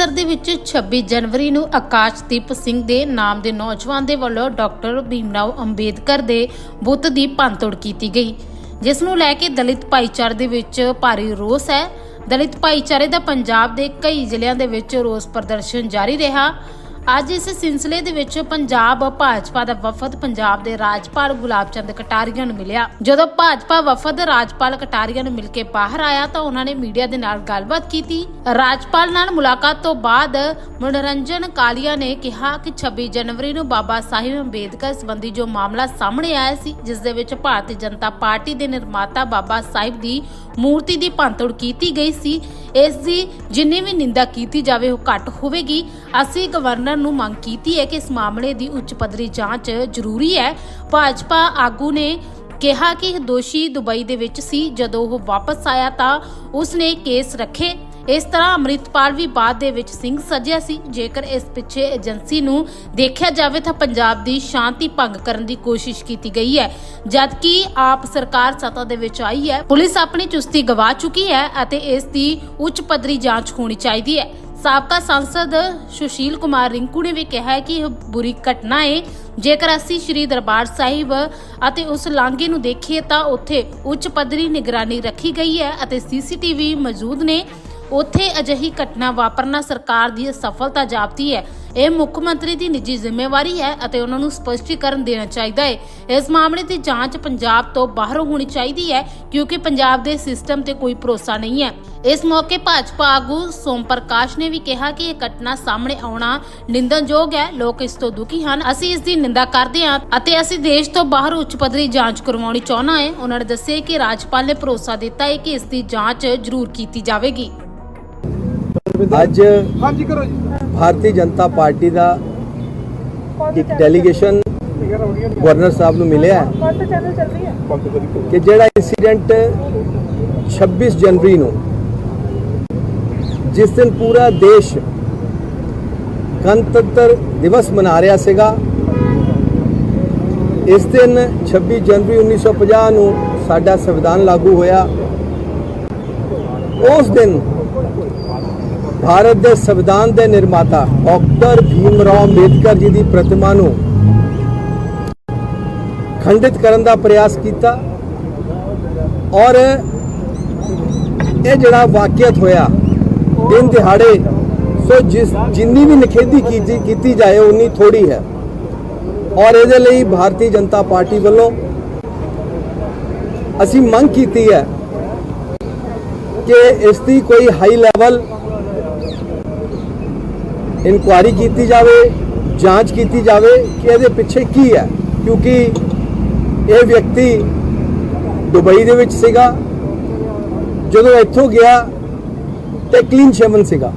ਅੰਮ੍ਰਿਤਸਰ ਦੇ ਵਿੱਚ 26 ਜਨਵਰੀ ਨੂੰ ਆਕਾਸ਼ਦੀਪ ਸਿੰਘ ਦੇ ਨਾਮ ਦੇ ਨੌਜਵਾਨ ਦੇ ਵੱਲੋਂ ਡਾਕਟਰ ਭੀਮਰਾਓ ਅੰਬੇਦਕਰ ਦੇ ਬੁੱਤ ਦੀ ਭੰਨਤੋੜ ਕੀਤੀ ਗਈ, ਜਿਸ ਨੂੰ ਲੈ ਕੇ ਦਲਿਤ ਭਾਈਚਾਰੇ ਦੇ ਵਿੱਚ ਭਾਰੀ ਰੋਸ ਹੈ। ਦਲਿਤ ਭਾਈਚਾਰੇ ਦਾ ਪੰਜਾਬ ਦੇ ਕਈ ਜ਼ਿਲ੍ਹਿਆਂ ਦੇ ਵਿੱਚ ਰੋਸ ਪ੍ਰਦਰਸ਼ਨ ਜਾਰੀ ਰਿਹਾ। ਅੱਜ ਇਸ ਸਿਲਸਿਲੇ ਦੇ ਵਿੱਚ ਪੰਜਾਬ ਭਾਜਪਾ ਦਾ ਵਫਦ ਪੰਜਾਬ ਦੇ ਰਾਜਪਾਲ ਗੁਲਾਬ ਚੰਦ ਕਟਾਰੀਆ ਨੂੰ ਮਿਲਿਆ। ਜਦੋਂ ਭਾਜਪਾ ਵਫਦ ਰਾਜਪਾਲ ਕਟਾਰੀਆ ਨੂੰ ਮਿਲ ਕੇ ਬਾਹਰ ਆਇਆ ਤਾਂ ਉਹਨਾਂ ਨੇ ਮੀਡੀਆ ਦੇ ਨਾਲ ਗੱਲਬਾਤ ਕੀਤੀ। ਰਾਜਪਾਲ ਨਾਲ ਮੁਲਾਕਾਤ ਤੋਂ ਬਾਅਦ ਮਨੋਰੰਜਨ ਕਾਲੀਆ ਨੇ ਕਿਹਾ ਕਿ 26 ਜਨਵਰੀ ਨੂੰ ਬਾਬਾ ਸਾਹਿਬ ਅੰਬੇਦਕਰ ਸੰਬੰਧੀ ਜੋ ਮਾਮਲਾ ਸਾਹਮਣੇ ਆਇਆ ਸੀ, ਜਿਸ ਦੇ ਵਿੱਚ ਭਾਰਤੀ ਜਨਤਾ ਪਾਰਟੀ ਦੇ ਨਿਰਮਾਤਾ ਬਾਬਾ ਸਾਹਿਬ ਦੀ ਮੂਰਤੀ ਦੀ ਭੰਨਤੋੜ ਕੀਤੀ ਗਈ ਸੀ। ਇਸ ਦੀ ਜਿੰਨੀ ਵੀ ਨਿੰਦਾ ਕੀਤੀ ਜਾਵੇ ਉਹ ਘੱਟ ਹੋਵੇਗੀ। ਅਸੀਂ ਗਵਰਨਰ ਨੂੰ ਮੰਗ ਕੀਤੀ ਹੈ ਕਿ ਇਸ ਮਾਮਲੇ ਦੀ ਉੱਚ ਪੱਧਰੀ ਜਾਂਚ ਜ਼ਰੂਰੀ ਹੈ। ਭਾਜਪਾ ਆਗੂ ਨੇ ਕਿਹਾ ਕਿ ਦੋਸ਼ੀ ਦੁਬਈ ਦੇ ਵਿੱਚ ਸੀ। ਜਦੋਂ ਉਹ ਵਾਪਸ ਆਇਆ ਤਾਂ ਉਸਨੇ ਕੇਸ ਰੱਖੇ। ਇਸ ਤਰ੍ਹਾਂ ਅੰਮ੍ਰਿਤਪਾਲ ਵੀ ਬਾਅਦ ਦੇ ਵਿੱਚ ਸਿੰਘ ਸੱਜਿਆ ਸੀ। ਜੇਕਰ ਇਸ ਪਿੱਛੇ ਏਜੰਸੀ ਨੂੰ ਦੇਖਿਆ ਜਾਵੇ ਤਾਂ ਪੰਜਾਬ ਦੀ ਸ਼ਾਂਤੀ ਭੰਗ ਕਰਨ ਦੀ ਕੋਸ਼ਿਸ਼ ਕੀਤੀ ਗਈ ਹੈ। ਜਦਕਿ ਆਪ ਸਰਕਾਰ ਸੱਤਾ ਦੇ ਵਿੱਚ ਆਈ ਹੈ, ਪੁਲਿਸ ਆਪਣੀ ਚੁਸਤੀ ਗਵਾ ਚੁੱਕੀ ਹੈ ਅਤੇ ਇਸ ਦੀ ਉੱਚ ਪੱਧਰੀ ਜਾਂਚ ਹੋਣੀ ਚਾਹੀਦੀ ਹੈ। ਸਾਬਕਾ ਸੰਸਦ ਸੁਸ਼ੀਲ ਕੁਮਾਰ ਰਿੰਕੂ ਨੇ ਵੀ ਕਿਹਾ ਕਿ ਇਹ ਬੁਰੀ ਘਟਨਾ ਹੈ ਜੇਕਰ ਅਸੀਂ ਸ਼੍ਰੀ ਦਰਬਾਰ ਸਾਹਿਬ ਅਤੇ ਉਸ ਲਾਂਘੇ ਨੂੰ ਦੇਖੀਏ ਤਾਂ ਉੱਥੇ ਉੱਚ ਪੱਧਰੀ ਨਿਗਰਾਨੀ ਰੱਖੀ ਗਈ ਹੈ ਅਤੇ ਸੀਸੀਟੀਵੀ ਮੌਜੂਦ ਨੇ। ਉੱਥੇ ਅਜਿਹੀ ਘਟਨਾ ਵਾਪਰਨਾ ਸਰਕਾਰ ਦੀ ਸਫਲਤਾ ਜਾਪਦੀ ਹੈ। ਇਹ ਮੁੱਖ ਮੰਤਰੀ ਦੀ ਨਿੱਜੀ ਜ਼ਿੰਮੇਵਾਰੀ ਹੈ ਅਤੇ ਉਹਨਾਂ ਨੂੰ ਸਪਸ਼ਟੀਕਰਨ ਦੇਣਾ ਚਾਹੀਦਾ ਹੈ। ਇਸ ਮਾਮਲੇ ਦੀ ਜਾਂਚ ਪੰਜਾਬ ਤੋਂ ਬਾਹਰੋਂ ਹੋਣੀ ਚਾਹੀਦੀ ਹੈ ਕਿਉਂਕਿ ਪੰਜਾਬ ਦੇ ਸਿਸਟਮ ਤੇ ਕੋਈ ਭਰੋਸਾ ਨਹੀਂ ਹੈ। ਇਸ ਮੌਕੇ ਭਾਜਪਾ ਆਗੂ ਸੋਮ ਪ੍ਰਕਾਸ਼ ਨੇ ਵੀ ਕਿਹਾ ਕਿ ਇਹ ਘਟਨਾ ਸਾਹਮਣੇ ਆਉਣਾ ਨਿੰਦਨਯੋਗ ਹੈ। ਲੋਕ ਇਸ ਤੋਂ ਦੁਖੀ ਹਨ। ਅਸੀਂ ਇਸ ਦੀ ਨਿੰਦਾ ਕਰਦੇ ਹਾਂ ਅਤੇ ਅਸੀਂ ਦੇਸ਼ ਤੋਂ ਬਾਹਰ ਉੱਚ ਪੱਧਰੀ ਜਾਂਚ ਕਰਵਾਉਣੀ ਚਾਹੁੰਦਾ ਹੈ। ਉਹਨਾਂ ਨੇ ਦੱਸਿਆ ਕਿ ਰਾਜਪਾਲ ਨੇ ਭਰੋਸਾ ਦਿੱਤਾ ਹੈ ਕਿ ਇਸ ਦੀ ਜਾਂਚ ਜ਼ਰੂਰ ਕੀਤੀ ਜਾਵੇਗੀ। ਅੱਜ ਹਾਂਜੀ ਕਰੋ ਜੀ। ਭਾਰਤੀ ਜਨਤਾ ਪਾਰਟੀ ਦਾ ਇੱਕ ਡੈਲੀਗੇਸ਼ਨ ਗਵਰਨਰ ਸਾਹਿਬ ਨੂੰ ਮਿਲਿਆ ਕਿ ਜਿਹੜਾ ਇਨਸੀਡੈਂਟ 26 ਜਨਵਰੀ ਨੂੰ ਜਿਸ ਦਿਨ ਪੂਰਾ ਦੇਸ਼ ਗਣਤੰਤਰ ਦਿਵਸ ਮਨਾ ਰਿਹਾ ਸੀਗਾ, ਇਸ ਦਿਨ 26 ਜਨਵਰੀ 1950 ਨੂੰ ਸਾਡਾ ਸੰਵਿਧਾਨ ਲਾਗੂ ਹੋਇਆ। ਉਸ ਦਿਨ ਭਾਰਤ ਦੇ ਸੰਵਿਧਾਨ ਦੇ ਨਿਰਮਾਤਾ ਡਾਕਟਰ ਭੀਮ ਰਾਓ ਅੰਬੇਦਕਰ ਜੀ ਦੀ ਪ੍ਰਤਿਮਾ ਨੂੰ ਖੰਡਿਤ ਕਰਨ ਦਾ ਪ੍ਰਯਾਸ ਕੀਤਾ ਔਰ ਇਹ ਜਿਹੜਾ ਵਾਕਿਆਤ ਹੋਇਆ, ਦਿਨ ਦਿਹਾੜੇ, ਸੋ ਜਿਸ, ਜਿੰਨੀ ਵੀ ਨਿਖੇਧੀ ਕੀਤੀ ਕੀਤੀ ਜਾਏ, ਉਨੀ ਥੋੜੀ ਹੈ। ਔਰ ਇਹਦੇ ਲਈ ਭਾਰਤੀ ਜਨਤਾ ਪਾਰਟੀ ਵੱਲੋਂ ਅਸੀਂ ਮੰਗ ਕੀਤੀ ਹੈ ਕਿ ਇਸ ਦੀ ਕੋਈ ਹਾਈ ਲੈਵਲ ਇਨਕੁਆਇਰੀ ਕੀਤੀ ਜਾਵੇ, ਜਾਂਚ ਕੀਤੀ ਜਾਵੇ ਕਿ ਇਹਦੇ ਪਿੱਛੇ ਕੀ ਹੈ। ਕਿਉਂਕਿ ਇਹ ਵਿਅਕਤੀ ਦੁਬਈ ਦੇ ਵਿੱਚ ਸੀਗਾ, ਜਦੋਂ ਇੱਥੋਂ ਗਿਆ ਤੇ ਕਲੀਨ ਸ਼ੇਵਨ ਸੀਗਾ।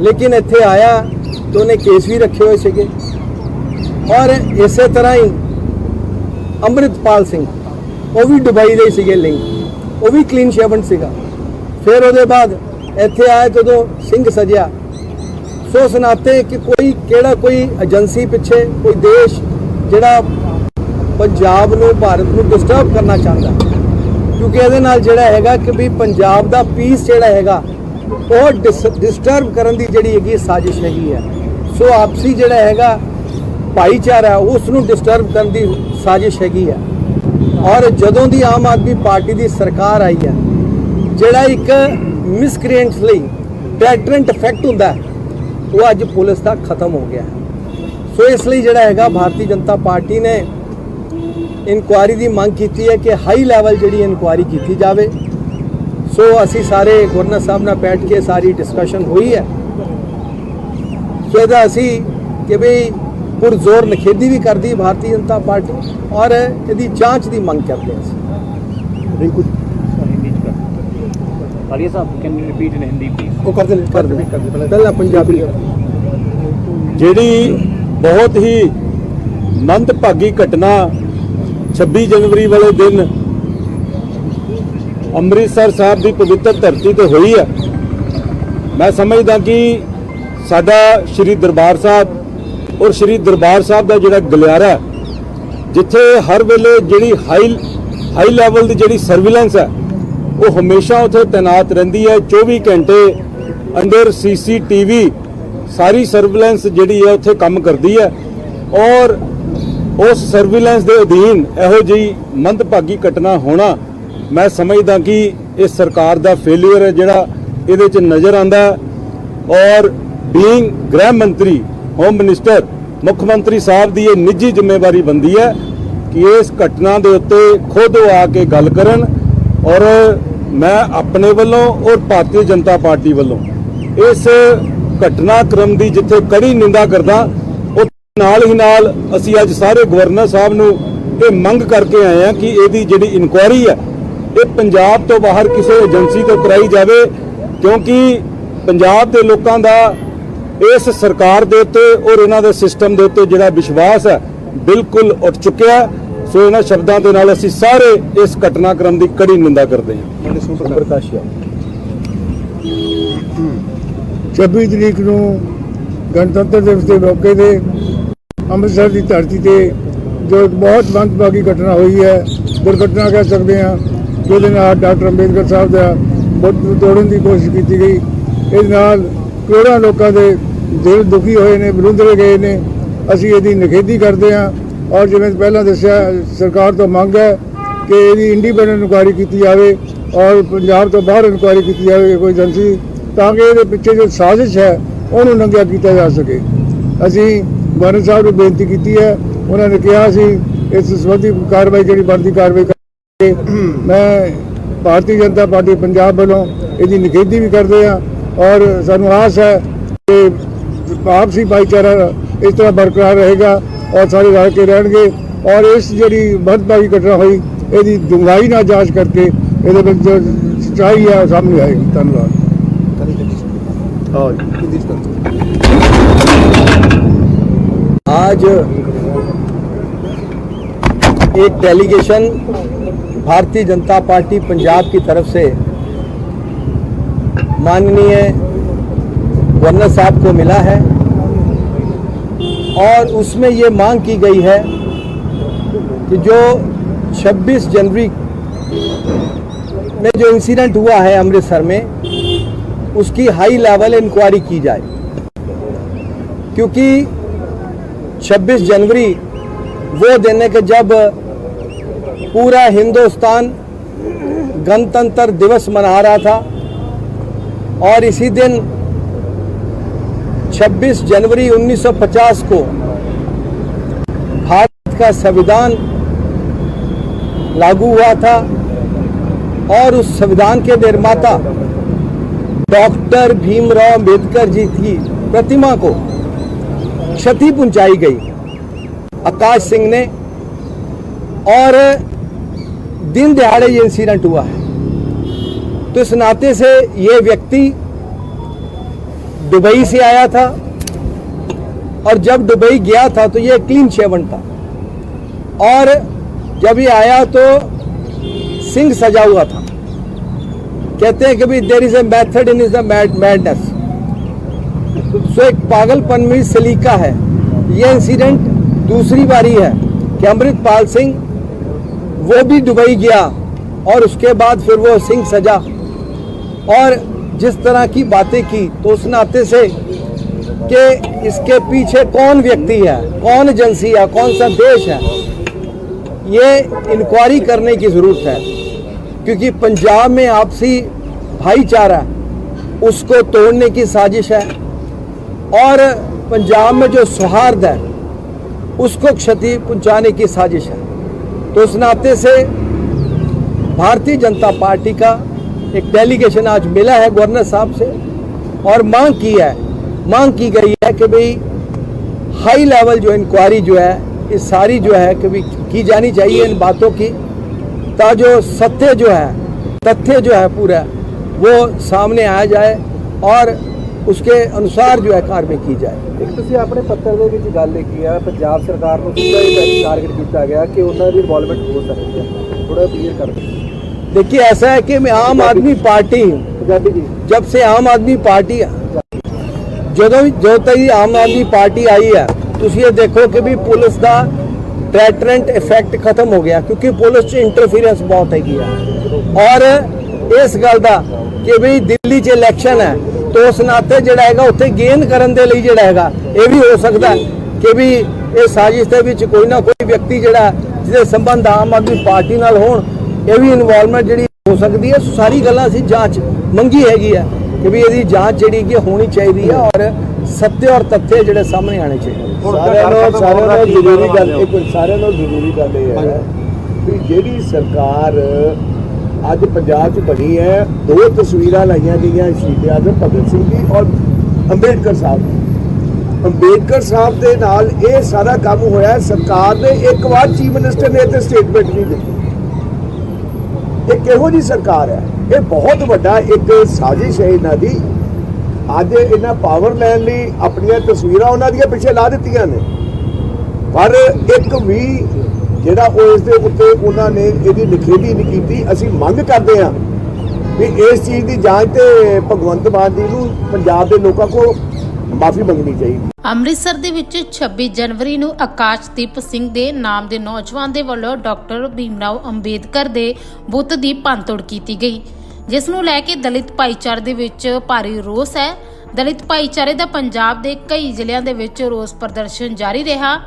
ਲੇਕਿਨ ਇੱਥੇ ਆਇਆ ਤਾਂ ਉਹਨੇ ਕੇਸ ਵੀ ਰੱਖੇ ਹੋਏ ਸੀਗੇ। ਔਰ ਇਸੇ ਤਰ੍ਹਾਂ ਹੀ ਅੰਮ੍ਰਿਤਪਾਲ ਸਿੰਘ, ਉਹ ਵੀ ਦੁਬਈ ਦੇ ਹੀ ਸੀਗੇ ਲਿੰਕ ਉਹ ਵੀ ਕਲੀਨ ਸ਼ੇਵਨ ਸੀਗਾ। ਫਿਰ ਉਹਦੇ ਬਾਅਦ ਇੱਥੇ ਆਇਆ ਜਦੋਂ ਸਿੰਘ ਸਜਿਆ ਸੋ ਸੁਣਾਤੇ ਕਿ ਕੋਈ ਕਿਹੜਾ ਕੋਈ ਏਜੰਸੀ ਪਿੱਛੇ ਕੋਈ ਦੇਸ਼ ਜਿਹੜਾ ਪੰਜਾਬ ਨੂੰ, ਭਾਰਤ ਨੂੰ ਡਿਸਟਰਬ ਕਰਨਾ ਚਾਹੁੰਦਾ? ਕਿਉਂਕਿ ਇਹਦੇ ਨਾਲ ਜਿਹੜਾ ਹੈਗਾ ਕਿ ਵੀ ਪੰਜਾਬ ਦਾ ਪੀਸ ਜਿਹੜਾ ਹੈਗਾ, ਉਹ ਡਿਸਟਰਬ ਕਰਨ ਦੀ ਜਿਹੜੀ ਹੈਗੀ ਸਾਜ਼ਿਸ਼ ਹੈਗੀ ਹੈ। ਸੋ ਆਪਸੀ ਜਿਹੜਾ ਹੈਗਾ ਭਾਈਚਾਰਾ ਉਸ ਨੂੰ ਡਿਸਟਰਬ ਕਰਨ ਦੀ ਸਾਜ਼ਿਸ਼ ਹੈਗੀ ਹੈ। ਔਰ ਜਦੋਂ ਦੀ ਆਮ ਆਦਮੀ ਪਾਰਟੀ ਦੀ ਸਰਕਾਰ ਆਈ ਹੈ, ਜਿਹੜਾ ਇੱਕ ਮਿਸਕ੍ਰੀਐਂਟਸ ਲਈ ਡੈਟਰੈਂਟ ਇਫੈਕਟ ਹੁੰਦਾ ਹੈ ਉਹ ਅੱਜ ਪੁਲਿਸ ਦਾ ਖਤਮ ਹੋ ਗਿਆ। ਹੈ ਸੋ ਇਸ ਲਈ ਜਿਹੜਾ ਹੈਗਾ, ਭਾਰਤੀ ਜਨਤਾ ਪਾਰਟੀ ਨੇ ਇਨਕੁਆਰੀ ਦੀ ਮੰਗ ਕੀਤੀ ਹੈ ਕਿ ਹਾਈ ਲੈਵਲ ਜਿਹੜੀ ਇਨਕੁਆਰੀ ਕੀਤੀ ਜਾਵੇ। ਸੋ ਅਸੀਂ ਸਾਰੇ ਗਵਰਨਰ ਸਾਹਿਬ ਨਾਲ ਬੈਠ ਕੇ ਸਾਰੀ ਡਿਸਕਸ਼ਨ ਹੋਈ ਹੈ। ਸੋ ਇਹਦਾ ਅਸੀਂ ਕਿ ਵੀ ਪੁਰਜ਼ੋਰ ਨਖੇਦੀ ਵੀ ਕਰਦੀ ਭਾਰਤੀ ਜਨਤਾ ਪਾਰਟੀ ਔਰ ਇਹਦੀ ਜਾਂਚ ਦੀ ਮੰਗ ਕਰਦੇ ਅਸੀਂ। Rinku Arya sahab, can you repeat in Hindi, please? ਉਹ ਕਰਦੇ ਨੇ ਕਰ ਦੇ ਕਰਦੇ ਪਹਿਲਾਂ ਪਹਿਲਾਂ ਪੰਜਾਬੀ ਜਿਹੜੀ ਬਹੁਤ ਹੀ ਮੰਦਭਾਗੀ ਘਟਨਾ 26 ਜਨਵਰੀ ਵਾਲੇ ਦਿਨ ਅੰਮ੍ਰਿਤਸਰ ਸਾਹਿਬ ਦੀ ਪਵਿੱਤਰ ਧਰਤੀ ਤੇ ਹੋਈ ਹੈ ਮੈਂ ਸਮਝਦਾ ਕਿ ਸਾਡਾ ਸ਼੍ਰੀ ਦਰਬਾਰ ਸਾਹਿਬ ਔਰ ਸ਼੍ਰੀ ਦਰਬਾਰ ਸਾਹਿਬ ਦਾ ਜਿਹੜਾ ਗਲਿਆਰਾ ਹੈ, ਜਿੱਥੇ ਹਰ ਵੇਲੇ ਜਿਹੜੀ ਹਾਈ ਹਾਈ ਲੈਵਲ ਦੀ ਜਿਹੜੀ ਸਰਵੇਲੈਂਸ ਹੈ ਉਹ ਹਮੇਸ਼ਾ ਉੱਥੇ ਤਾਇਨਾਤ ਰਹਿੰਦੀ ਹੈ। 24 ਘੰਟੇ ਅੰਡਰ ਸੀਸੀਟੀਵੀ, ਸਾਰੀ ਸਰਵੇਲੈਂਸ ਜਿਹੜੀ ਹੈ ਉੱਥੇ ਕੰਮ ਕਰਦੀ ਹੈ। ਔਰ ਉਸ ਸਰਵੇਲੈਂਸ ਦੇ ਅਧੀਨ ਇਹੋ ਜਿਹੀ ਮੰਦਭਾਗੀ ਘਟਨਾ ਹੋਣਾ, ਮੈਂ ਸਮਝਦਾ ਕਿ ਇਹ ਸਰਕਾਰ ਦਾ ਫੇਲਿਅਰ ਹੈ, ਜਿਹੜਾ ਇਹਦੇ 'ਚ ਨਜ਼ਰ ਆਂਦਾ ਔਰ ਬੀਇੰਗ ਗ੍ਰਹਿ ਮੰਤਰੀ ਹੋਮ ਮਿਨਿਸਟਰ ਮੁੱਖ ਮੰਤਰੀ ਸਾਹਿਬ ਦੀ ਇਹ ਨਿੱਜੀ ਜ਼ਿੰਮੇਵਾਰੀ ਬੰਦੀ ਹੈ ਕਿ ਇਸ ਘਟਨਾ ਦੇ ਉੱਤੇ ਖੁਦ ਉਹ ਆ ਕੇ ਗੱਲ ਕਰਨ। ਔਰ ਮੈਂ ਆਪਣੇ ਵੱਲੋਂ ਔਰ ਭਾਰਤੀ ਜਨਤਾ ਪਾਰਟੀ ਵੱਲੋਂ ਇਸ ਘਟਨਾਕ੍ਰਮ ਦੀ ਜਿੱਥੇ ਕੜੀ ਨਿੰਦਾ ਕਰਦਾ ਉਹ ਨਾਲ ਹੀ ਨਾਲ ਅਸੀਂ ਅੱਜ ਸਾਰੇ ਗਵਰਨਰ ਸਾਹਿਬ ਨੂੰ ਇਹ ਮੰਗ ਕਰਕੇ ਆਏ ਹਾਂ ਕਿ ਇਹਦੀ ਜਿਹੜੀ ਇਨਕੁਆਇਰੀ ਹੈ, ਇਹ ਪੰਜਾਬ ਤੋਂ ਬਾਹਰ ਕਿਸੇ ਏਜੰਸੀ ਤੋਂ ਕਰਾਈ ਜਾਵੇ, ਕਿਉਂਕਿ ਪੰਜਾਬ ਦੇ ਲੋਕਾਂ ਦਾ ਇਸ ਸਰਕਾਰ ਦੇ ਉੱਤੇ ਔਰ ਇਹਨਾਂ ਦੇ ਸਿਸਟਮ ਦੇ ਉੱਤੇ ਜਿਹੜਾ ਵਿਸ਼ਵਾਸ ਹੈ, ਬਿਲਕੁਲ ਉੱਠ ਚੁੱਕਿਆ ਸੋ ਇਹਨਾਂ ਸ਼ਬਦਾਂ ਦੇ ਨਾਲ ਅਸੀਂ ਸਾਰੇ ਇਸ ਘਟਨਾਕ੍ਰਮ ਦੀ ਕੜੀ ਨਿੰਦਾ ਕਰਦੇ ਹਾਂ। ਪ੍ਰਕਾਸ਼ 26 ਤਰੀਕ ਨੂੰ ਗਣਤੰਤਰ ਦਿਵਸ ਦੇ ਮੌਕੇ ਤੇ ਅੰਮ੍ਰਿਤਸਰ ਦੀ ਧਰਤੀ ਤੇ ਜੋ ਇੱਕ ਬਹੁਤ ਮੰਦਭਾਗੀ ਘਟਨਾ ਹੋਈ ਹੈ ਦੁਰਘਟਨਾ ਕਹਿ ਸਕਦੇ ਹਾਂ ਜਿਹਦੇ ਨਾਲ ਡਾਕਟਰ ਅੰਬੇਦਕਰ ਸਾਹਿਬ ਦਾ ਬੁੱਤ ਤੋੜਨ ਦੀ ਕੋਸ਼ਿਸ਼ ਕੀਤੀ ਗਈ। ਇਸ ਨਾਲ ਕਰੋੜਾਂ ਲੋਕਾਂ ਦੇ ਦਿਲ ਦੁਖੀ ਹੋਏ ਨੇ ਬਲੁੰਦਰੇ ਗਏ ਨੇ। ਅਸੀਂ ਇਹਦੀ ਨਿਖੇਧੀ ਕਰਦੇ ਹਾਂ। ਔਰ ਜਿਵੇਂ ਪਹਿਲਾਂ ਦੱਸਿਆ, ਸਰਕਾਰ ਤੋਂ ਮੰਗ ਹੈ ਕਿ ਇਹਦੀ ਇੰਡੀਪੈਂਡੈਂਟ ਇਨਕੁਆਇਰੀ ਕੀਤੀ ਜਾਵੇ ਔਰ ਪੰਜਾਬ ਤੋਂ ਬਾਹਰ ਇਨਕੁਆਇਰੀ ਕੀਤੀ ਜਾਵੇ ਕੋਈ ਏਜੰਸੀ, ਤਾਂ ਕਿ ਇਹਦੇ ਪਿੱਛੇ ਜੋ ਸਾਜ਼ਿਸ਼ ਹੈ, ਉਹਨੂੰ ਨੰਗਿਆ ਕੀਤਾ ਜਾ ਸਕੇ। ਅਸੀਂ ਗਵਰਨਰ ਸਾਹਿਬ ਨੂੰ ਬੇਨਤੀ ਕੀਤੀ ਹੈ, ਉਹਨਾਂ ਨੇ ਕਿਹਾ ਸੀ, ਇਸ ਸੰਬੰਧੀ ਕਾਰਵਾਈ ਜਿਹੜੀ ਬਣਦੀ, ਕਾਰਵਾਈ ਕਰਕੇ ਮੈਂ ਭਾਰਤੀ ਜਨਤਾ ਪਾਰਟੀ ਪੰਜਾਬ ਵੱਲੋਂ ਇਹਦੀ ਨਿਖੇਧੀ ਵੀ ਕਰਦੇ ਹਾਂ ਔਰ ਸਾਨੂੰ ਆਸ ਹੈ ਕਿ ਆਪਸੀ ਭਾਈਚਾਰਾ ਇਸ ਤਰ੍ਹਾਂ ਬਰਕਰਾਰ ਰਹੇਗਾ। ਔਰ ਸਾਰੇ ਰਲ ਕੇ ਰਹਿਣਗੇ ਔਰ ਇਸ ਜਿਹੜੀ ਮਹੱਤਵਪੂਰਨ ਘਟਨਾ ਹੋਈ ਇਹਦੀ ਡੂੰਘਾਈ ਨਾਲ ਜਾਂਚ ਕਰਕੇ ਇਹਦੇ ਵਿੱਚ ਜੋ ਸੱਚਾਈ ਹੈ ਉਹ ਸਾਹਮਣੇ ਆਏਗੀ ਧੰਨਵਾਦ आज एक डेलीगेशन भारतीय जनता पार्टी पंजाब की तरफ से माननीय गवर्नर साहब को मिला है और उसमें ये मांग की गई है कि जो 26 जनवरी में जो इंसिडेंट हुआ है अमृतसर में, उसकी हाई लेवल इंक्वायरी की जाए। क्योंकि 26 जनवरी वो दिन है कि जब पूरा हिंदुस्तान गणतंत्र दिवस मना रहा था और इसी दिन 26 जनवरी 1950 को भारत का संविधान लागू हुआ था और उस संविधान के निर्माता डॉक्टर भीमराव अंबेडकर जी की प्रतिमा को क्षति पहुंचाई गई। आकाश सिंह ने और दिन दिहाड़े ये इंसिडेंट हुआ है। तो इस नाते से ये व्यक्ति दुबई से आया था और जब दुबई गया था तो ये क्लीन शेवन था। और जब ये आया तो सिंह सजा हुआ था। कहते हैं कि भाई there is a method in is the madness so एक पागलपन में सलीका है। ये इंसिडेंट दूसरी बारी है कि अमृतपाल सिंह, वो भी दुबई गया और उसके बाद फिर वो सिंह सजा। और जिस तरह की बातें की तो उस नाते से कि इसके पीछे कौन व्यक्ति है, कौन एजेंसी है, कौन सा देश है, ये इंक्वायरी करने की ज़रूरत है। क्योंकि पंजाब में आपसी भाईचारा, उसको तोड़ने की साजिश है, और पंजाब में जो सौहार्द है, उसको क्षति पहुँचाने की साजिश है। तो उस नाते से भारतीय जनता पार्टी का एक डेलीगेशन आज मिला है गवर्नर साहब से और मांग की है मांग की गई है कि भाई हाई लेवल जो इंक्वायरी जो है ये सारी जो है कि भाई की जानी चाहिए इन बातों की ता जो सत्य जो है तथ्य जो है पूरा वो सामने आया जाए और उसके अनुसार जो है कार्रवाई की जाए ਇੱਕ ਤੁਸੀਂ ਆਪਣੇ ਪੱਤਰ ਦੇ ਵਿੱਚ ਗੱਲ ਲਿਖੀ ਆ ਪੰਜਾਬ ਸਰਕਾਰ ਨੂੰ ਸਿੱਧਾ ਹੀ ਟਾਰਗੇਟ ਕੀਤਾ ਗਿਆ ਕਿ ਉਹਨਾਂ ਦੀ ਇਨਵੋਲਵਮੈਂਟ ਹੋ ਸਕਦੀ ਹੈ ਥੋੜਾ ਕਲੀਅਰ ਕਰ ਦਿਓ देखिए ऐसा है कि मैं आम आदमी पार्टी हूँ ਪੰਜਾਬੀ ਜੀ जब से आम आदमी पार्टी ਜਦੋਂ ਜੋ ਤਈ ਆਮ ਆਦਮੀ ਪਾਰਟੀ ਆਈ ਹੈ ਤੁਸੀਂ ਇਹ ਦੇਖੋ ਕਿ ਵੀ ਪੁਲਿਸ ਦਾ ਡੈਟਰੈਂਟ ਇਫੈਕਟ ਖਤਮ ਹੋ ਗਿਆ ਕਿਉਂਕਿ ਪੁਲਿਸ 'ਚ ਇੰਟਰਫੀਰੈਂਸ ਬਹੁਤ ਹੈਗੀ ਆ ਔਰ ਇਸ ਗੱਲ ਦਾ ਕਿ ਵੀ ਦਿੱਲੀ 'ਚ ਇਲੈਕਸ਼ਨ ਹੈ ਉਸ ਨਾਤੇ ਜਿਹੜਾ ਹੈਗਾ ਉੱਥੇ ਗੇਨ ਕਰਨ ਦੇ ਲਈ ਜਿਹੜਾ ਹੈਗਾ ਇਹ ਵੀ ਹੋ ਸਕਦਾ ਹੈ ਕਿ ਵੀ ਇਹ ਸਾਜ਼ਿਸ਼ ਦੇ ਵਿੱਚ ਕੋਈ ਨਾ ਕੋਈ ਵਿਅਕਤੀ ਜਿਹੜਾ ਜਿਹਦੇ ਸੰਬੰਧ ਆਮ ਆਦਮੀ ਪਾਰਟੀ ਨਾਲ ਹੋਣ ਇਹ ਵੀ ਇਨਵੋਲਵਮੈਂਟ ਜਿਹੜੀ ਹੋ ਸਕਦੀ ਹੈ। ਸਾਰੀ ਗੱਲਾਂ ਅਸੀਂ ਜਾਂਚ ਮੰਗੀ ਹੈਗੀ ਹੈ ਕਿ ਵੀ ਇਹਦੀ ਜਾਂਚ ਜਿਹੜੀ ਕਿ ਹੋਣੀ ਚਾਹੀਦੀ ਹੈ ਔਰ ਸੱਤਿਆ ਔਰ ਤੱਥਯ ਜਿਹੜੇ ਸਾਹਮਣੇ ਆਣੇ ਚਾਹੀਦੇ ਸਾਰਿਆਂ ਨੂੰ ਸਾਰਿਆਂ ਨੂੰ ਜ਼ਰੂਰੀ ਗੱਲ ਇੱਕ ਸਾਰਿਆਂ ਨੂੰ ਜ਼ਰੂਰੀ ਗੱਲ ਇਹ ਹੈ ਵੀ ਜਿਹੜੀ ਸਰਕਾਰ ਅੱਜ ਪੰਜਾਬ 'ਚ ਬਣੀ ਹੈ ਦੋ ਤਸਵੀਰਾਂ ਲਾਈਆਂ ਗਈਆਂ ਸ਼ਹੀਦ ਆਜ਼ਮ ਭਗਤ ਸਿੰਘ ਦੀ ਔਰ ਅੰਬੇਡਕਰ ਸਾਹਿਬ ਦੀ। ਅੰਬੇਡਕਰ ਸਾਹਿਬ ਦੇ ਨਾਲ ਇਹ ਸਾਰਾ ਕੰਮ ਹੋਇਆ। ਸਰਕਾਰ ਨੇ ਇੱਕ ਵਾਰ ਚੀਫ ਮਿਨਿਸਟਰ ਨੇ ਇੱਥੇ ਸਟੇਟਮੈਂਟ ਨਹੀਂ ਦਿੱਤੀ। ਇਹ ਕਿਹੋ ਜੀ ਸਰਕਾਰ ਹੈ? ਇਹ ਬਹੁਤ ਵੱਡਾ ਇੱਕ ਸਾਜ਼ਿਸ਼ ਹੈ ਇਹਨਾਂ ਦੀ। ਅੱਜ ਇਹਨਾਂ ਪਾਵਰ ਲੈਣ ਲਈ ਆਪਣੀਆਂ ਤਸਵੀਰਾਂ ਉਹਨਾਂ ਦੀਆਂ ਪਿੱਛੇ ਲਾ ਦਿੱਤੀਆਂ ਨੇ। ਪਰ ਇੱਕ ਵੀ ਜਿਹੜਾ ਉਹ ਇਸ ਦੇ ਉੱਤੇ ਉਹਨਾਂ ਨੇ ਇਹਦੀ ਨਿਖੇਧੀ ਨਹੀਂ ਕੀਤੀ, ਅਸੀਂ ਮੰਗ ਕਰਦੇ ਹਾਂ ਵੀ ਇਸ ਚੀਜ਼ ਦੀ ਜਾਂਚ ਤੇ ਭਗਵੰਤ ਮਾਨ ਜੀ ਨੂੰ ਪੰਜਾਬ ਦੇ ਲੋਕਾਂ ਕੋਲ ਮਾਫੀ ਮੰਗਣੀ ਚਾਹੀਦੀ। ਅੰਮ੍ਰਿਤਸਰ ਦੇ ਵਿੱਚ 26 ਜਨਵਰੀ ਨੂੰ ਆਕਾਸ਼ਦੀਪ ਸਿੰਘ ਦੇ ਨਾਮ ਦੇ ਨੌਜਵਾਨ ਦੇ ਵੱਲੋਂ ਡਾਕਟਰ ਭੀਮਰਾਓ ਅੰਬੇਦਕਰ ਦੇ ਬੁੱਤ ਦੀ ਭੰਨਤੋੜ ਕੀਤੀ ਗਈ, ਜਿਸ ਨੂੰ ਲੈ ਕੇ ਦਲਿਤ ਭਾਈਚਾਰੇ ਦੇ ਵਿੱਚ ਭਾਰੀ ਰੋਸ ਹੈ। ਦਲਿਤ ਭਾਈਚਾਰੇ ਦਾ ਪੰਜਾਬ ਦੇ ਕਈ ਜ਼ਿਲ੍ਹਿਆਂ ਦੇ ਵਿੱਚ ਰੋਸ ਪ੍ਰਦਰਸ਼ਨ ਜਾਰੀ ਰਿਹਾ।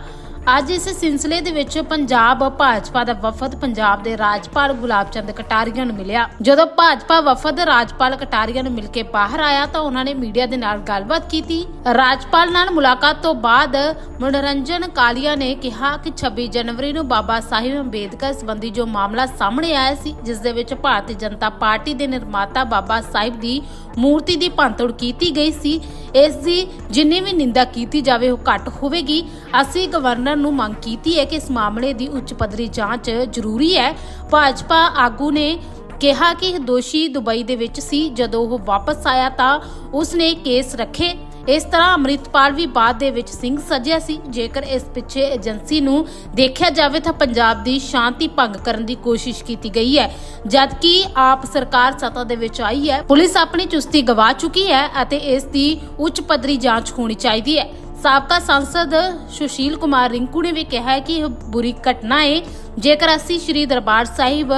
ਅੱਜ ਇਸ ਸਿਲਸਿਲੇ ਦੇ ਵਿੱਚ ਪੰਜਾਬ ਭਾਜਪਾ ਦਾ ਵਫਦ ਪੰਜਾਬ ਦੇ ਰਾਜਪਾਲ ਗੁਲਾਬ ਚੰਦ ਕਟਾਰੀਆ ਨੂੰ ਮਿਲਿਆ। ਜਦੋਂ ਭਾਜਪਾ ਵਫਦ ਰਾਜਪਾਲ ਕਟਾਰੀਆ ਨੂੰ ਮਿਲ ਕੇ ਬਾਹਰ ਆਇਆ ਤਾਂ ਉਹਨਾਂ ਨੇ ਮੀਡੀਆ ਦੇ ਨਾਲ ਗੱਲਬਾਤ ਕੀਤੀ। ਰਾਜਪਾਲ ਨਾਲ ਮੁਲਾਕਾਤ ਤੋਂ ਬਾਅਦ ਮਨੋਰੰਜਨ ਕਾਲੀਆ ਨੇ ਕਿਹਾ ਕਿ 26 ਜਨਵਰੀ ਨੂੰ ਬਾਬਾ ਸਾਹਿਬ ਅੰਬੇਦਕਰ ਸੰਬੰਧੀ ਜੋ ਮਾਮਲਾ ਸਾਹਮਣੇ ਆਇਆ ਸੀ, ਜਿਸ ਦੇ ਵਿੱਚ ਭਾਰਤੀ ਜਨਤਾ ਪਾਰਟੀ ਦੇ ਨਿਰਮਾਤਾ ਬਾਬਾ ਸਾਹਿਬ ਦੀ ਮੂਰਤੀ ਦੀ ਭੰਨਤੋੜ ਕੀਤੀ ਗਈ ਸੀ। ਇਸ ਦੀ ਜਿੰਨੀ ਵੀ ਨਿੰਦਾ ਕੀਤੀ ਜਾਵੇ, ਉਹ ਘੱਟ ਹੋਵੇਗੀ। ਅਸੀਂ ਗਵਰਨਰ ਨੂੰ ਮੰਗ ਕੀਤੀ ਹੈ ਕਿ ਇਸ ਮਾਮਲੇ ਦੀ ਉੱਚ ਪੱਧਰੀ ਜਾਂਚ ਜ਼ਰੂਰੀ ਹੈ। ਭਾਜਪਾ ਆਗੂ ਨੇ ਕਿਹਾ ਕਿ ਦੋਸ਼ੀ ਦੁਬਈ ਦੇ ਵਿੱਚ ਸੀ। ਜਦੋਂ ਉਹ ਵਾਪਸ ਆਇਆ ਤਾਂ ਉਸਨੇ ਕੇਸ ਰੱਖੇ। ਇਸ ਤਰ੍ਹਾਂ ਅੰਮ੍ਰਿਤਪਾਲ ਵੀ ਬਾਅਦ ਦੇ ਵਿੱਚ ਸਿੰਘ ਸਜਿਆ ਸੀ। ਜੇਕਰ ਇਸ ਪਿੱਛੇ ਏਜੰਸੀ ਨੂੰ ਦੇਖਿਆ ਜਾਵੇ ਤਾਂ ਪੰਜਾਬ ਦੀ ਸ਼ਾਂਤੀ ਭੰਗ ਕਰਨ ਦੀ ਕੋਸ਼ਿਸ਼ ਕੀਤੀ ਗਈ ਹੈ। ਜਦਕਿ ਆਪ ਸਰਕਾਰ ਸੱਤਾ ਦੇ ਵਿੱਚ ਆਈ ਹੈ, ਪੁਲਿਸ ਆਪਣੀ ਚੁਸਤੀ ਗਵਾ ਚੁੱਕੀ ਹੈ ਅਤੇ ਇਸ ਦੀ ਉੱਚ ਪੱਧਰੀ ਜਾਂਚ ਹੋਣੀ ਚਾਹੀਦੀ ਹੈ। ਸਾਬਕਾ ਸੰਸਦ ਸੁਸ਼ੀਲ ਕੁਮਾਰ ਰਿੰਕੂ ਨੇ ਵੀ ਕਿਹਾ ਹੈ ਕਿ ਇਹ ਬੁਰੀ ਘਟਨਾ ਹੈ ਜੇਕਰ ਅਸੀਂ ਸ਼੍ਰੀ ਦਰਬਾਰ ਸਾਹਿਬ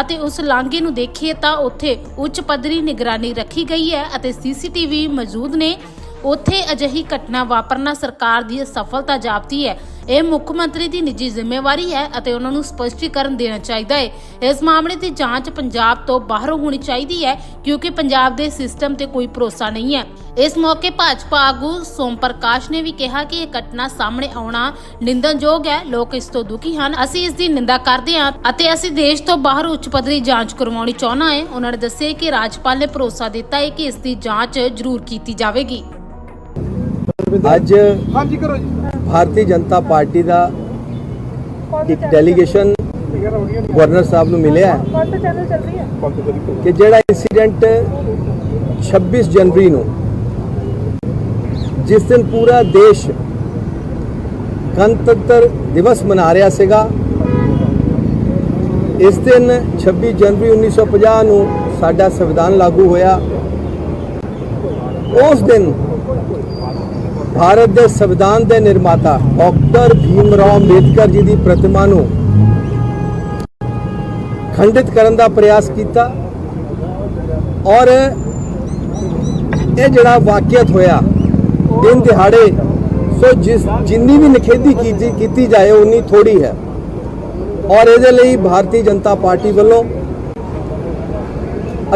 ਅਤੇ ਉਸ ਲਾਂਘੇ ਨੂੰ ਦੇਖੀਏ ਤਾਂ ਉੱਥੇ ਉੱਚ ਪੱਧਰੀ ਨਿਗਰਾਨੀ ਰੱਖੀ ਗਈ ਹੈ ਅਤੇ ਸੀਸੀਟੀਵੀ ਮੌਜੂਦ ਨੇ। ਉੱਥੇ ਅਜਿਹੀ ਘਟਨਾ ਵਾਪਰਨਾ ਸਰਕਾਰ ਦੀ ਅਸਫਲਤਾ ਜਾਪਦੀ ਹੈ। ਇਹ ਮੁੱਖ ਮੰਤਰੀ ਦੀ ਨਿੱਜੀ ਜ਼ਿੰਮੇਵਾਰੀ ਹੈ ਅਤੇ ਉਹਨਾਂ ਨੂੰ ਸਪਸ਼ਟੀਕਰਨ ਦੇਣਾ ਚਾਹੀਦਾ ਹੈ। ਇਸ ਮਾਮਲੇ ਦੀ ਜਾਂਚ ਪੰਜਾਬ ਤੋਂ ਬਾਹਰੋਂ ਹੋਣੀ ਚਾਹੀਦੀ ਹੈ, ਕਿਉਂਕਿ ਪੰਜਾਬ ਦੇ ਸਿਸਟਮ ਤੇ ਕੋਈ ਭਰੋਸਾ ਨਹੀਂ ਹੈ। ਇਸ ਮੌਕੇ ਭਾਜਪਾ ਆਗੂ ਸੋਮ ਪ੍ਰਕਾਸ਼ ਨੇ ਵੀ ਕਿਹਾ ਕਿ ਇਹ ਘਟਨਾ ਸਾਹਮਣੇ ਆਉਣਾ ਨਿੰਦਨਯੋਗ ਹੈ। ਲੋਕ ਇਸ ਤੋਂ ਦੁਖੀ ਹਨ। ਅਸੀਂ ਇਸ ਦੀ ਨਿੰਦਾ ਕਰਦੇ ਹਾਂ ਅਤੇ ਅਸੀਂ ਦੇਸ਼ ਤੋਂ ਬਾਹਰ ਉੱਚ ਪੱਧਰੀ ਜਾਂਚ ਕਰਵਾਉਣੀ ਚਾਹੁੰਦਾ ਹੈ। ਉਹਨਾਂ ਨੇ ਦੱਸਿਆ ਕਿ ਰਾਜਪਾਲ ਨੇ ਭਰੋਸਾ ਦਿੱਤਾ ਹੈ ਕਿ ਇਸ ਦੀ ਜਾਂਚ ਜ਼ਰੂਰ ਕੀਤੀ ਜਾਵੇਗੀ। ਅੱਜ ਹਾਂਜੀ ਕਰੋ ਜੀ। ਭਾਰਤੀ ਜਨਤਾ ਪਾਰਟੀ ਦਾ ਇੱਕ ਡੈਲੀਗੇਸ਼ਨ ਗਵਰਨਰ ਸਾਹਿਬ ਨੂੰ ਮਿਲਿਆ ਹੈ ਕਿ ਜਿਹੜਾ ਇਨਸੀਡੈਂਟ 26 ਜਨਵਰੀ ਨੂੰ ਜਿਸ ਦਿਨ ਪੂਰਾ ਦੇਸ਼ ਗਣਤੰਤਰ ਦਿਵਸ ਮਨਾ ਰਿਹਾ ਸੀਗਾ ਇਸ ਦਿਨ 26 ਜਨਵਰੀ 1950 ਨੂੰ ਸਾਡਾ ਸੰਵਿਧਾਨ ਲਾਗੂ ਹੋਇਆ। ਉਸ ਦਿਨ ਭਾਰਤ ਦੇ ਸੰਵਿਧਾਨ ਦੇ ਨਿਰਮਾਤਾ ਡਾਕਟਰ ਭੀਮ ਰਾਓ ਅੰਬੇਦਕਰ ਜੀ ਦੀ ਪ੍ਰਤਿਮਾ ਨੂੰ ਖੰਡਿਤ ਕਰਨ ਦਾ ਪ੍ਰਯਾਸ ਕੀਤਾ ਔਰ ਇਹ ਜਿਹੜਾ ਵਾਕਿਆਤ ਹੋਇਆ ਦਿਨ ਦਿਹਾੜੇ, ਸੋ ਜਿਸ ਜਿੰਨੀ ਵੀ ਨਿਖੇਧੀ ਕੀਤੀ ਕੀਤੀ ਜਾਏ, ਉਨੀ ਥੋੜੀ ਹੈ। ਔਰ ਇਹਦੇ ਲਈ ਭਾਰਤੀ ਜਨਤਾ ਪਾਰਟੀ ਵੱਲੋਂ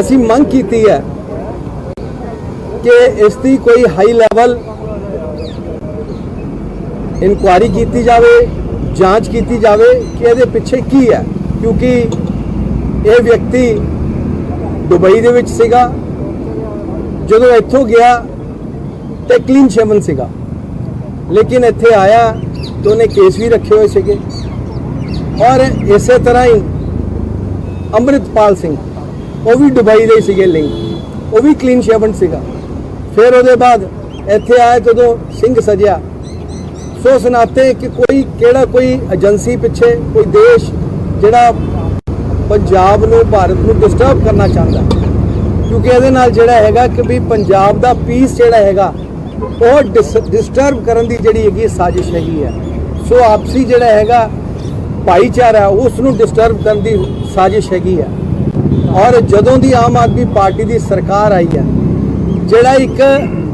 ਅਸੀਂ ਮੰਗ ਕੀਤੀ ਹੈ ਕਿ ਇਸ ਦੀ ਕੋਈ ਹਾਈ ਲੈਵਲ ਇਨਕੁਆਇਰੀ ਕੀਤੀ ਜਾਵੇ, ਜਾਂਚ ਕੀਤੀ ਜਾਵੇ ਕਿ ਇਹਦੇ ਪਿੱਛੇ ਕੀ ਹੈ। ਕਿਉਂਕਿ ਇਹ ਵਿਅਕਤੀ ਦੁਬਈ ਦੇ ਵਿੱਚ ਸੀਗਾ, ਜਦੋਂ ਇੱਥੋਂ ਗਿਆ ਤੇ ਕਲੀਨ ਸ਼ੇਵਨ ਸੀਗਾ। ਲੇਕਿਨ ਇੱਥੇ ਆਇਆ ਤਾਂ ਉਹਨੇ ਕੇਸ ਵੀ ਰੱਖੇ ਹੋਏ ਸੀਗੇ। ਔਰ ਇਸੇ ਤਰ੍ਹਾਂ ਹੀ ਅੰਮ੍ਰਿਤਪਾਲ ਸਿੰਘ, ਉਹ ਵੀ ਦੁਬਈ ਦੇ ਹੀ ਸੀਗੇ ਲਿੰਕ ਉਹ ਵੀ ਕਲੀਨ ਸ਼ੇਵਨ ਸੀਗਾ। ਫਿਰ ਉਹਦੇ ਬਾਅਦ ਇੱਥੇ ਆਇਆ ਜਦੋਂ ਸਿੰਘ ਸਜਿਆ। ਸੋ ਸੁਨਾਤੇ ਕਿ ਕੋਈ ਕਿਹੜਾ ਕੋਈ ਏਜੰਸੀ ਪਿੱਛੇ ਕੋਈ ਦੇਸ਼ ਜਿਹੜਾ ਪੰਜਾਬ ਨੂੰ ਭਾਰਤ ਨੂੰ ਡਿਸਟਰਬ ਕਰਨਾ ਚਾਹੁੰਦਾ ਕਿਉਂਕਿ ਇਹਦੇ ਨਾਲ ਜਿਹੜਾ ਹੈਗਾ ਕਿ ਵੀ ਪੰਜਾਬ ਦਾ ਪੀਸ ਜਿਹੜਾ ਹੈਗਾ ਉਹ ਡਿਸਟਰਬ ਕਰਨ ਦੀ ਜਿਹੜੀ ਹੈਗੀ ਸਾਜ਼ਿਸ਼ ਹੈਗੀ ਹੈ। ਸੋ ਆਪਸੀ ਜਿਹੜਾ ਹੈਗਾ ਭਾਈਚਾਰਾ ਉਸ ਨੂੰ ਡਿਸਟਰਬ ਕਰਨ ਦੀ ਸਾਜ਼ਿਸ਼ ਹੈਗੀ ਹੈ। ਔਰ ਜਦੋਂ ਦੀ ਆਮ ਆਦਮੀ ਪਾਰਟੀ ਦੀ ਸਰਕਾਰ ਆਈ ਹੈ ਜਿਹੜਾ ਇੱਕ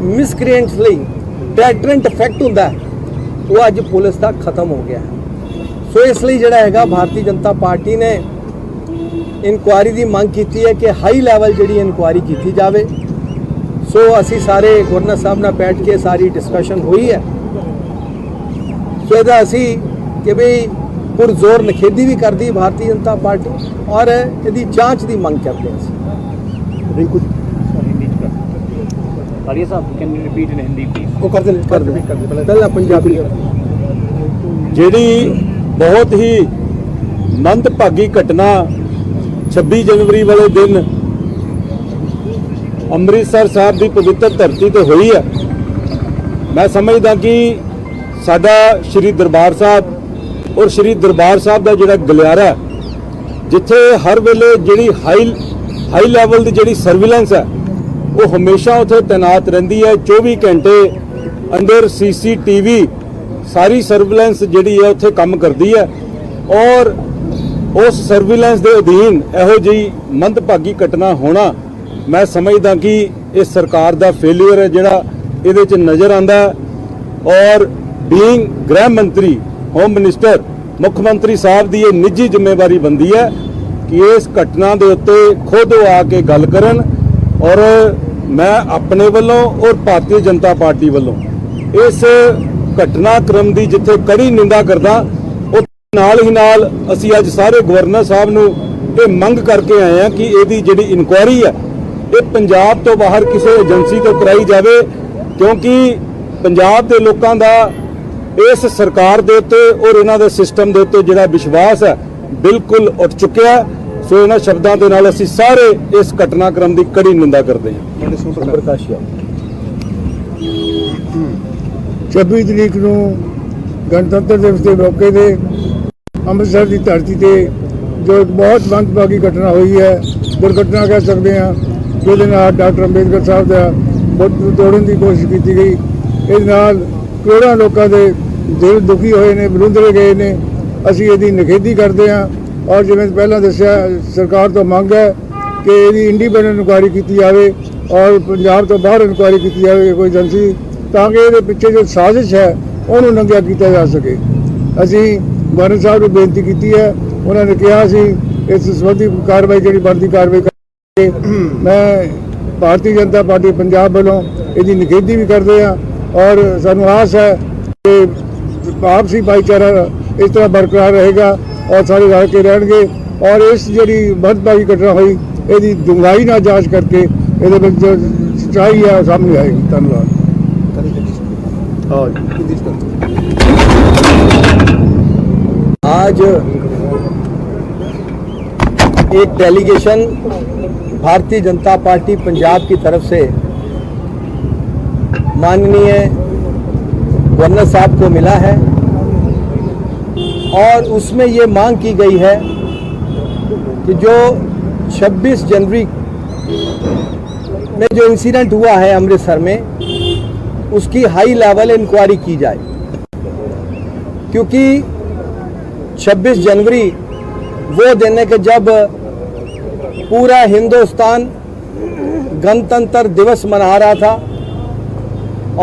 ਮਿਸਕ੍ਰੀਐਂਟਸ ਲਈ ਡੈਟਰੈਂਟ ਇਫੈਕਟ ਹੁੰਦਾ ਹੈ, ਉਹ ਅੱਜ ਪੁਲਿਸ ਦਾ ਖਤਮ ਹੋ ਗਿਆ ਹੈ। ਸੋ ਇਸ ਲਈ ਜਿਹੜਾ ਹੈਗਾ, ਭਾਰਤੀ ਜਨਤਾ ਪਾਰਟੀ ਨੇ ਇਨਕੁਆਰੀ ਦੀ ਮੰਗ ਕੀਤੀ ਹੈ ਕਿ ਹਾਈ ਲੈਵਲ ਜਿਹੜੀ ਇਨਕੁਆਰੀ ਕੀਤੀ ਜਾਵੇ। ਸੋ ਅਸੀਂ ਸਾਰੇ ਗਵਰਨਰ ਸਾਹਿਬ ਨਾਲ ਬੈਠ ਕੇ ਸਾਰੀ ਡਿਸਕਸ਼ਨ ਹੋਈ ਹੈ। ਸੋ ਇਹਦਾ ਅਸੀਂ ਕਿ ਵੀ ਪੁਰਜ਼ੋਰ ਨਖੇਦੀ ਵੀ ਕਰਦੀ ਭਾਰਤੀ ਜਨਤਾ ਪਾਰਟੀ ਔਰ ਇਹਦੀ ਜਾਂਚ ਦੀ ਮੰਗ ਕਰਦੇ ਹਾਂ ਅਸੀਂ। Arya Saab, can you repeat in Hindi, please? ਉਹ ਕਰਦੇ ਨੇ ਕਰਦੇ ਨੇ। ਪਹਿਲਾਂ ਪੰਜਾਬੀ ਜਿਹੜੀ ਬਹੁਤ ਹੀ ਮੰਦਭਾਗੀ ਘਟਨਾ 26 ਜਨਵਰੀ ਵਾਲੇ ਦਿਨ ਅੰਮ੍ਰਿਤਸਰ ਸਾਹਿਬ ਦੀ ਪਵਿੱਤਰ ਧਰਤੀ ਤੇ ਹੋਈ ਹੈ ਮੈਂ ਸਮਝਦਾ ਕਿ ਸਾਡਾ ਸ਼੍ਰੀ ਦਰਬਾਰ ਸਾਹਿਬ ਔਰ ਸ਼੍ਰੀ ਦਰਬਾਰ ਸਾਹਿਬ ਦਾ ਜਿਹੜਾ ਗਲਿਆਰਾ ਹੈ, ਜਿੱਥੇ ਹਰ ਵੇਲੇ ਜਿਹੜੀ ਹਾਈ ਹਾਈ ਲੈਵਲ ਦੀ ਜਿਹੜੀ ਸਰਵੇਲੈਂਸ ਹੈ ਉਹ ਹਮੇਸ਼ਾ ਉੱਥੇ ਤਾਇਨਾਤ ਰਹਿੰਦੀ ਹੈ। 24 ਘੰਟੇ ਅੰਦਰ ਸੀਸੀਟੀਵੀ, ਸਾਰੀ ਸਰਵੇਲੈਂਸ ਜਿਹੜੀ ਹੈ ਉੱਥੇ ਕੰਮ ਕਰਦੀ ਹੈ। ਔਰ ਉਸ ਸਰਵੇਲੈਂਸ ਦੇ ਅਧੀਨ ਇਹੋ ਜਿਹੀ ਮੰਦਭਾਗੀ ਘਟਨਾ ਹੋਣਾ, ਮੈਂ ਸਮਝਦਾ ਕਿ ਇਹ ਸਰਕਾਰ ਦਾ ਫੇਲਿਅਰ ਹੈ, ਜਿਹੜਾ ਇਹਦੇ 'ਚ ਨਜ਼ਰ ਆਂਦਾ ਔਰ ਬੀਇੰਗ ਗ੍ਰਹਿ ਮੰਤਰੀ ਹੋਮ ਮਿਨਿਸਟਰ ਮੁੱਖ ਮੰਤਰੀ ਸਾਹਿਬ ਦੀ ਇਹ ਨਿੱਜੀ ਜ਼ਿੰਮੇਵਾਰੀ ਬੰਦੀ ਹੈ ਕਿ ਇਸ ਘਟਨਾ ਦੇ ਉੱਤੇ ਖੁਦ ਉਹ ਆ ਕੇ ਗੱਲ ਕਰਨ। ਔਰ ਮੈਂ ਆਪਣੇ ਵੱਲੋਂ ਔਰ ਭਾਰਤੀ ਜਨਤਾ ਪਾਰਟੀ ਵੱਲੋਂ ਇਸ ਘਟਨਾਕ੍ਰਮ ਦੀ ਜਿੱਥੇ ਕੜੀ ਨਿੰਦਾ ਕਰਦਾ ਉਹ ਨਾਲ ਹੀ ਨਾਲ ਅਸੀਂ ਅੱਜ ਸਾਰੇ ਗਵਰਨਰ ਸਾਹਿਬ ਨੂੰ ਇਹ ਮੰਗ ਕਰਕੇ ਆਏ ਹਾਂ ਕਿ ਇਹਦੀ ਜਿਹੜੀ ਇਨਕੁਆਇਰੀ ਹੈ, ਇਹ ਪੰਜਾਬ ਤੋਂ ਬਾਹਰ ਕਿਸੇ ਏਜੰਸੀ ਤੋਂ ਕਰਾਈ ਜਾਵੇ, ਕਿਉਂਕਿ ਪੰਜਾਬ ਦੇ ਲੋਕਾਂ ਦਾ ਇਸ ਸਰਕਾਰ ਦੇ ਉੱਤੇ ਔਰ ਇਹਨਾਂ ਦੇ ਸਿਸਟਮ ਦੇ ਉੱਤੇ ਜਿਹੜਾ ਵਿਸ਼ਵਾਸ ਹੈ, ਬਿਲਕੁਲ ਉੱਠ ਚੁੱਕਿਆ ਸੋ ਇਹਨਾਂ ਸ਼ਬਦਾਂ ਦੇ ਨਾਲ ਅਸੀਂ ਸਾਰੇ ਇਸ ਘਟਨਾਕ੍ਰਮ ਦੀ ਕੜੀ ਨਿੰਦਾ ਕਰਦੇ ਹਾਂ। ਪ੍ਰਕਾਸ਼। 26 ਤਰੀਕ ਨੂੰ ਗਣਤੰਤਰ ਦਿਵਸ ਦੇ ਮੌਕੇ ਤੇ ਅੰਮ੍ਰਿਤਸਰ ਦੀ ਧਰਤੀ ਤੇ ਜੋ ਇੱਕ ਬਹੁਤ ਮੰਦਭਾਗੀ ਘਟਨਾ ਹੋਈ ਹੈ ਦੁਰਘਟਨਾ ਕਹਿ ਸਕਦੇ ਹਾਂ ਜਿਹਦੇ ਨਾਲ ਡਾਕਟਰ ਅੰਬੇਦਕਰ ਸਾਹਿਬ ਦਾ ਬੁੱਤ ਤੋੜਨ ਦੀ ਕੋਸ਼ਿਸ਼ ਕੀਤੀ ਗਈ। ਇਸ ਨਾਲ ਕਰੋੜਾਂ ਲੋਕਾਂ ਦੇ ਦਿਲ ਦੁਖੀ ਹੋਏ ਨੇ ਬਲੁੰਦਰੇ ਗਏ ਨੇ। ਅਸੀਂ ਇਹਦੀ ਨਿਖੇਧੀ ਕਰਦੇ ਹਾਂ। ਔਰ ਜਿਵੇਂ ਪਹਿਲਾਂ ਦੱਸਿਆ, ਸਰਕਾਰ ਤੋਂ ਮੰਗ ਹੈ ਕਿ ਇਹਦੀ ਇੰਡੀਪੈਂਡੈਂਟ ਇਨਕੁਆਇਰੀ ਕੀਤੀ ਜਾਵੇ ਔਰ ਪੰਜਾਬ ਤੋਂ ਬਾਹਰ ਇਨਕੁਆਇਰੀ ਕੀਤੀ ਜਾਵੇ ਕੋਈ ਏਜੰਸੀ, ਤਾਂ ਕਿ ਇਹਦੇ ਪਿੱਛੇ ਜੋ ਸਾਜ਼ਿਸ਼ ਹੈ, ਉਹਨੂੰ ਨੰਗਿਆ ਕੀਤਾ ਜਾ ਸਕੇ। ਅਸੀਂ ਗਵਰਨਰ ਸਾਹਿਬ ਨੂੰ ਬੇਨਤੀ ਕੀਤੀ ਹੈ, ਉਹਨਾਂ ਨੇ ਕਿਹਾ ਸੀ, ਇਸ ਸੰਬੰਧੀ ਕਾਰਵਾਈ ਜਿਹੜੀ ਬਣਦੀ, ਕਾਰਵਾਈ ਕਰਾਂਗੇ। ਮੈਂ ਭਾਰਤੀ ਜਨਤਾ ਪਾਰਟੀ ਪੰਜਾਬ ਵੱਲੋਂ ਇਹਦੀ ਨਿਖੇਧੀ ਵੀ ਕਰਦੇ ਹਾਂ ਔਰ ਸਾਨੂੰ ਆਸ ਹੈ ਕਿ ਆਪਸੀ ਭਾਈਚਾਰਾ ਇਸ ਤਰ੍ਹਾਂ ਬਰਕਰਾਰ ਰਹੇਗਾ। ਔਰ ਸਾਰੇ ਰਲ ਕੇ ਰਹਿਣਗੇ ਔਰ ਇਸ ਜਿਹੜੀ ਮਹੱਤਵਪੂਰਨ ਘਟਨਾ ਹੋਈ ਇਹਦੀ ਡੂੰਘਾਈ ਨਾਲ ਜਾਂਚ ਕਰਕੇ ਇਹਦੇ ਵਿੱਚ ਜੋ ਸੱਚਾਈ ਹੈ ਉਹ ਸਾਹਮਣੇ ਆਏਗੀ ਧੰਨਵਾਦ आज एक डेलीगेशन भारतीय जनता पार्टी पंजाब की तरफ से माननीय गवर्नर साहब को मिला है और उसमें ये मांग की गई है कि जो 26 जनवरी में जो इंसिडेंट हुआ है अमृतसर में, उसकी हाई लेवल इंक्वायरी की जाए। क्योंकि 26 जनवरी, वो दिन है कि जब पूरा हिंदुस्तान गणतंत्र दिवस मना रहा था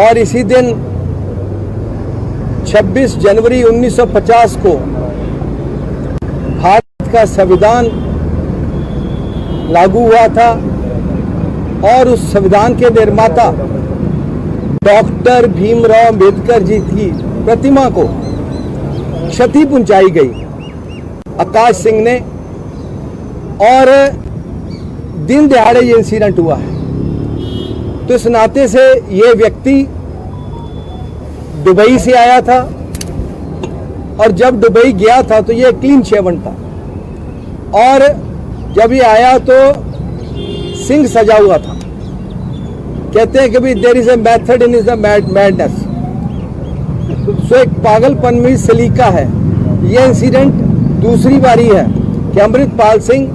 और इसी दिन 26 जनवरी 1950 को भारत का संविधान लागू हुआ था और उस संविधान के निर्माता डॉक्टर भीमराव अंबेडकर जी की प्रतिमा को क्षति पहुंचाई गई। आकाश सिंह ने और दिन दिहाड़े ये इंसिडेंट हुआ है। तो इस नाते से ये व्यक्ति दुबई से आया था और जब दुबई गया था तो ये क्लीन शेवन था। और जब ये आया तो सिंह सजा हुआ था। कहते हैं कि भी there is a method in is the madness so एक पागलपन में सलीका है। ये इंसिडेंट दूसरी बारी है कि अमृतपाल सिंह,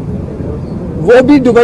वो भी दुबई